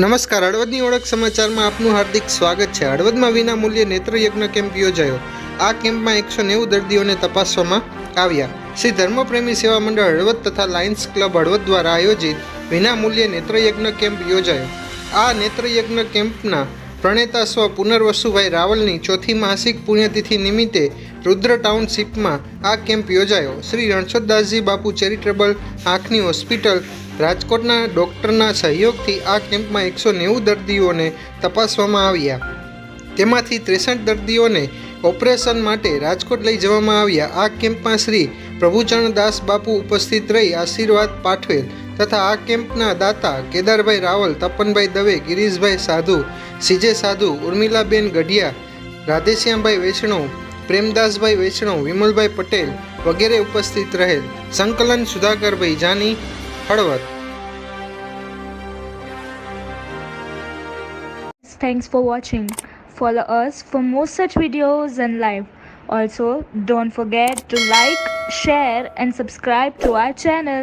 નમસ્કાર, હળવદની ઓળખ સમાચારમાં આપનું હાર્દિક સ્વાગત છે. હળવદમાં વિના મૂલ્યે નેત્રયજ્ઞ કેમ્પ યોજાયો. આ કેમ્પમાં એકસો નેવું દર્દીઓને તપાસવામાં આવ્યા. શ્રી ધર્મપ્રેમી સેવા મંડળ હળવદ તથા લાયન્સ ક્લબ હળવદ દ્વારા આયોજિત વિના મૂલ્યે નેત્રયજ્ઞ કેમ્પ યોજાયો. આ નેત્રયજ્ઞ કેમ્પના પ્રણેતા સ્વ પુનર્વસુભાઈ રાવલની ચોથી માસિક પુણ્યતિથિ નિમિત્તે રુદ્ર ટાઉનશીપમાં આ કેમ્પ યોજાયો. શ્રી રણછોદદાસજી બાપુ ચેરિટેબલ આંખની હોસ્પિટલ, રાજકોટના ડૉક્ટરના સહયોગથી આ કેમ્પમાં એકસો નેવું દર્દીઓને તપાસવામાં આવ્યા. તેમાંથી ત્રેસઠ દર્દીઓને ઓપરેશન માટે રાજકોટ લઈ જવામાં આવ્યા. આ કેમ્પમાં શ્રી પ્રભુચરણ દાસ બાપુ ઉપસ્થિત રહી આશીર્વાદ પાઠવેલ. તથા આ કેમ્પના દાતા કેદારભાઈ રાવલ તપનભાઈ દવે ગિરીશભાઈ સાધુ સીજે સાધુ ઉર્મિલાબેન ગઢિયા રાધેશ્યામભાઈ વૈષ્ણવ પ્રેમદાસભાઈ વૈષ્ણવ વિમલભાઈ પટેલ વગેરે ઉપસ્થિત રહેલ સંકલન Sudhakarbhai Jani Halvad Thanks for watching. Follow us for more such videos and live. Also, don't forget to like, share, and subscribe to our channel.